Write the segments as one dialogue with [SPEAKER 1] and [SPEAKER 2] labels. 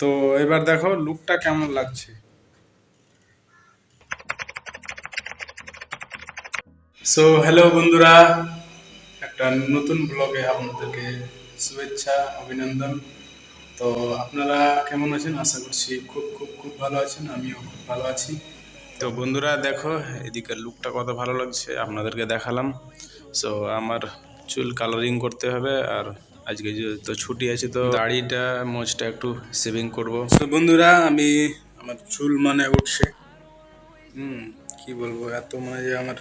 [SPEAKER 1] তো এবার দেখো লুকটা কেমন লাগছে? সো হ্যালো বন্ধুরা, একটা নতুন ব্লগে আপনাদেরকে শুভেচ্ছা, অভিনন্দন। তো আপনারা কেমন আছেন? আশা করছি খুব খুব খুব ভালো আছেন, আমিও খুব ভালো আছি। তো বন্ধুরা, দেখো এদিকের লুকটা কত ভালো লাগছে, আপনাদেরকে দেখালাম। সো আমার চুল কালারিং করতে হবে আর আজকে তো ছুটি আছে তো দাড়িটা মোচটা একটু সেভিং করব। তো বন্ধুরা আমি আমার চুল মানে উঠছে। হুম কি বলব এত মানে যে আমার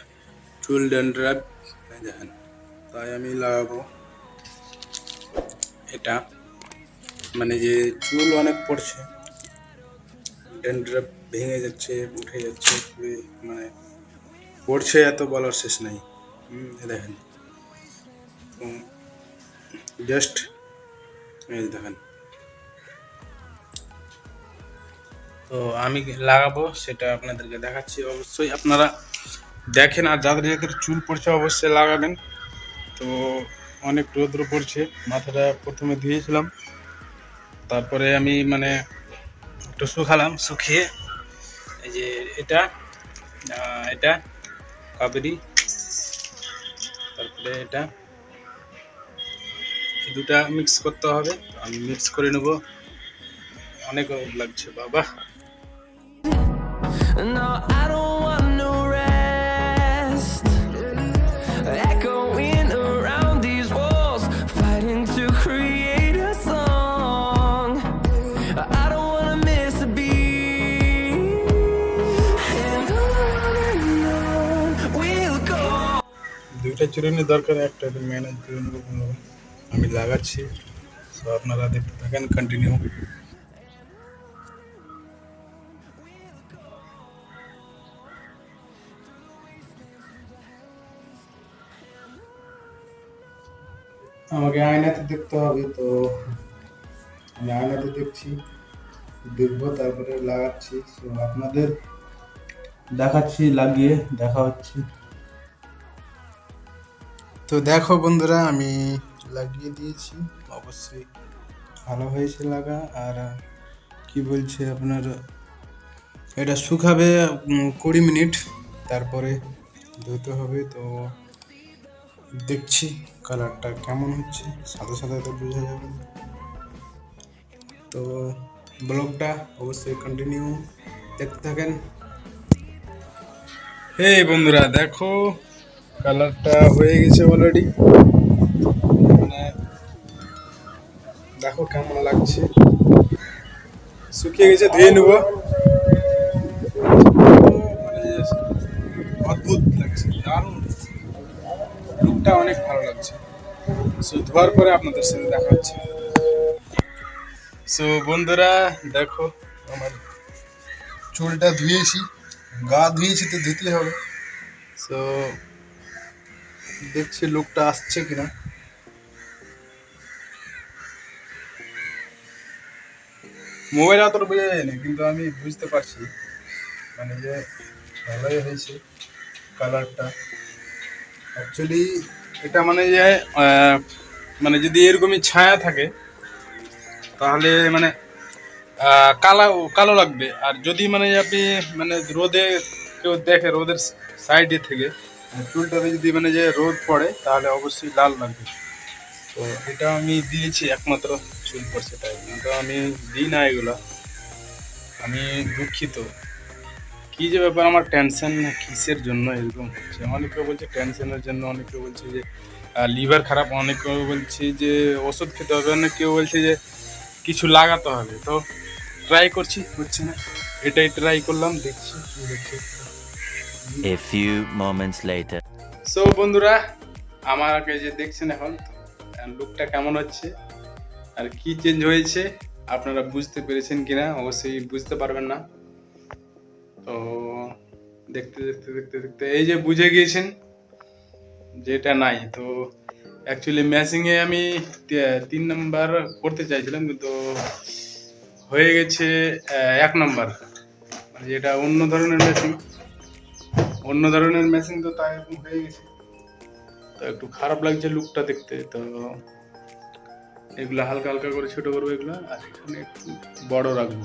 [SPEAKER 1] চুল ড্যান্ড্রাফ দেখেন তাই আমি লাগাবো। এটা মানে যে চুল অনেক পড়ছে ড্যান্ড্রাফ ভেঙে যাচ্ছে উঠে যাচ্ছে মানে পড়ছে এত বলার শেষ নাই। হুম এই দেখেন। জাস্ট, এই দেখেন। তো আমি লাগাবো, সেটা আপনাদেরকে দেখাচ্ছি। অবশ্যই আপনারা দেখেন, আর যাদের যাদের চুল পড়ছে অবশ্যই লাগাবেন। তো অনেক রৌদ্র পড়ছে, মাথাটা প্রথমে ধুয়েছিলাম। তারপরে আমি মানে একটু শুকালাম, শুকিয়ে। এই যে এটা এটা, কাবেরি। তারপরে এটা। দুটা মিক্স করতে হবে। আমি মিক্স করে নেব। অনেক লাগছে বাবা। দুইটা চুরিনের দরকার একটা ম্যানেজ করে নেব কোনো আমি লাগাচ্ছি। তো আপনারা দেখতে থাকেন কন্টিনিউ আমাকে আয়নাতে দেখতে হবে, তো আমি আয়নাতে দেখছি, দেখব, তারপরে লাগাচ্ছি। তো আপনাদের দেখাচ্ছি, লাগিয়ে দেখা হচ্ছে। তো দেখো বন্ধুরা, আমি লাগিয়ে দিয়েছি। অবশ্যই ভালো হয়েছে লাগা। আর কি বলছে আপনার, এটা শুকাবে কুড়ি মিনিট। তারপরে ধুতে হবে। তো দেখছি কালারটা কেমন হচ্ছে। সাদা সাদা তো বোঝা যাবে। তো ব্লগটা অবশ্যই কন্টিনিউ দেখতে থাকেন। হে বন্ধুরা, দেখো, কালারটা হয়ে গেছে অলরেডি দেখো কেমন লাগছে। শুকিয়ে গেছে, ধুয়ে নেব। মানে অদ্ভুত লাগছে, দারুণ। লুকটা অনেক ভালো লাগছে। সো ধোয়ার পরে আপনাদের সাথে দেখা হচ্ছে। সো বন্ধুরা, দেখো আমার চুলটা ধুয়েছি, গা ধুয়েছি তো ধুতে হবে। সো দেখছি লোকটা আসছে কিনা। মোবাইল অতটা বোঝা যায় না, কিন্তু আমি বুঝতে পারছি। মানে যে ভালোই হয়েছে কালারটা অ্যাকচুয়ালি এটা মানে যে মানে যদি এরকমই ছায়া থাকে, তাহলে মানে কালো কালো লাগবে। আর যদি মানে আপনি মানে রোদে কেউ দেখে, রোদের সাইডে থেকে মানে চুলটাতে যদি মানে যে রোদ পড়ে, তাহলে অবশ্যই লাল লাগবে। তো এটা আমি দিয়েছি একমাত্র চুল পড়ছে তাই। কিন্তু আমি দিই না এগুলো। আমি দুঃখিত। কি যে ব্যাপার আমার টেনশন না কিসের জন্য এরকম হচ্ছে? অনেকে বলছে টেনশনের জন্য অনেকে বলছে যে লিভার খারাপ অনেকে বলছে যে ওষুধ খেতে হবে অনেক কেউ বলছে যে কিছু লাগাতে হবে। তো ট্রাই করছি হচ্ছে না। এটাই ট্রাই করলাম দেখছি কি হচ্ছে।
[SPEAKER 2] Moments later.
[SPEAKER 1] সো বন্ধুরা আমার আগে যে দেখছেন এখন লুকটা কেমন হচ্ছে? আর কি চেঞ্জ হয়েছে? আপনারা বুঝতে পেরেছেন কিনা? অবশ্যই বুঝতে পারবেন না। তো দেখতে দেখতে দেখতে দেখতে, এই যে বুঝে গিয়েছেন যেটা নাই। তো অ্যাকচুয়ালি ম্যাচিংয়ে আমি তিন নম্বর করতে চাইছিলাম, কিন্তু হয়ে গেছে এক নম্বর মানে এটা অন্য ধরনের ম্যাচিং অন্য ধরনের মেশিন তো তাই হয়ে গেছে। একটু খারাপ লাগছে লুকটা দেখতে, তো এগুলো হালকা হালকা করে ছোট করব এগুলো, আর এখানে একটু বড় রাখব।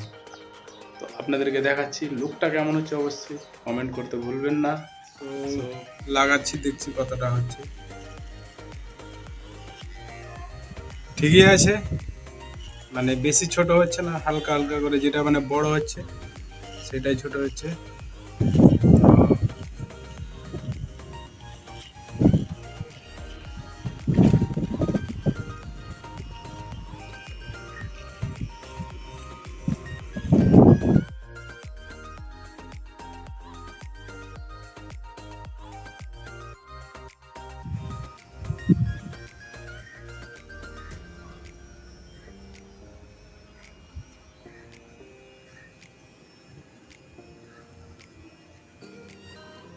[SPEAKER 1] তো আপনাদেরকে দেখাচ্ছি লুকটা কেমন হচ্ছে অবশ্যই কমেন্ট করতে ভুলবেন না। তো লাগাচ্ছি, দেখছি কতটা হচ্ছে। ঠিকই আছে। মানে বেশি ছোট হচ্ছে না, হালকা হালকা করে যেটা মানে বড় হচ্ছে, সেটাই ছোট হচ্ছে।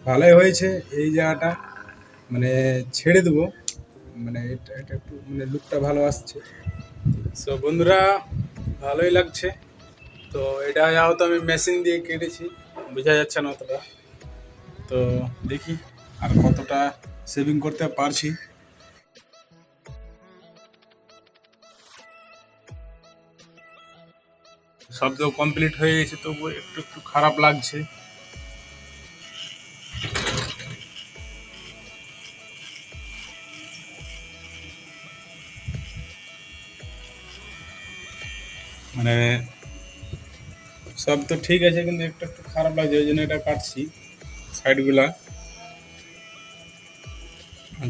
[SPEAKER 1] ভালোই হয়েছে, এই জায়গাটা মানে ছেড়ে দেবো। মানে এটা এটা একটু মানে লুকটা ভালো আসছে। সো বন্ধুরা, ভালোই লাগছে। তো এটা যেহেতু আমি মেশিন দিয়ে কেটেছি, বোঝা যাচ্ছে না অতটা। তো দেখি আর কতটা সেভিং করতে পারছি। শব্দ কমপ্লিট হয়ে গেছে তবু একটু একটু খারাপ লাগছে। মানে সব তো ঠিক আছে, কিন্তু একটু একটু খারাপ লাগছে, ওই জন্য এটা কাটছি সাইডগুলা।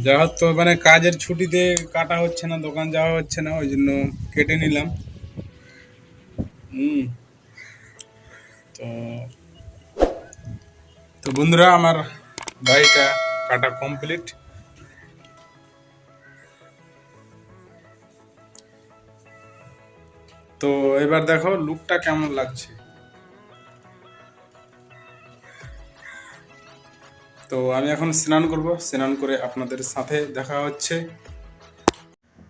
[SPEAKER 1] যা হোক তো মানে কাজের ছুটিতে কাটা হচ্ছে না, দোকান যাওয়া হচ্ছে না, ওই জন্য কেটে নিলাম। হুম। তো তো বন্ধুরা, আমার গাড়িটা কাটা কমপ্লিট তো এবার দেখো লুকটা কেমন লাগছে। তো আমি এখন স্নান করব, স্নান করে আপনাদের সাথে দেখা হচ্ছে।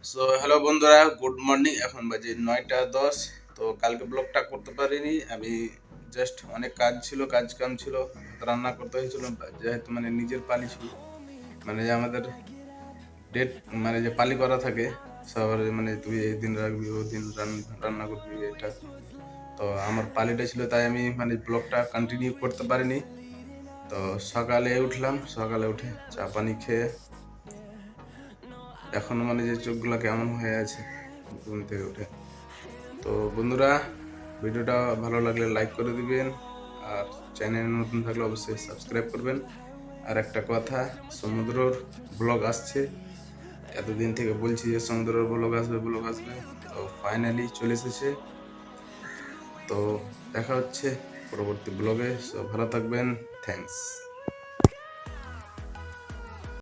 [SPEAKER 1] সো হ্যালো বন্ধুরা গুড মর্নিং এখন বাজে নয়টা দশ, তো কালকে ব্লগটা করতে পারিনি, আমি জাস্ট অনেক কাজ ছিল কাজ কাম ছিল, রান্না করতে হয়েছিল, যেহেতু মানে নিজের পালি ছিল মানে যে আমাদের ডেট মানে যে পালি করা থাকে সবার মানে তুই এই দিন রাখবি ওই দিন রান- রান্না করবি, এটা। তো আমার পালিটা ছিল, তাই আমি মানে ব্লগটা কন্টিনিউ করতে পারিনি। তো সকালে উঠলাম, সকালে উঠে চা পানি খেয়ে এখন মানে যে চোখগুলো কেমন হয়ে আছে, ঘুম থেকে উঠে। তো বন্ধুরা, ভিডিওটা ভালো লাগলে লাইক করে দিবেন, আর চ্যানেল নতুন থাকলে অবশ্যই সাবস্ক্রাইব করবেন। আর একটা কথা, সমুদ্রর ব্লগ আসছে এতদিন থেকে বলছি যে সমুদ্রের ব্লগ আসবে ব্লগ আসবে। তো ফাইনালি চলে এসেছে। তো দেখা হচ্ছে পরবর্তী ব্লগে। সব ভালো থাকবেন। থ্যাঙ্কস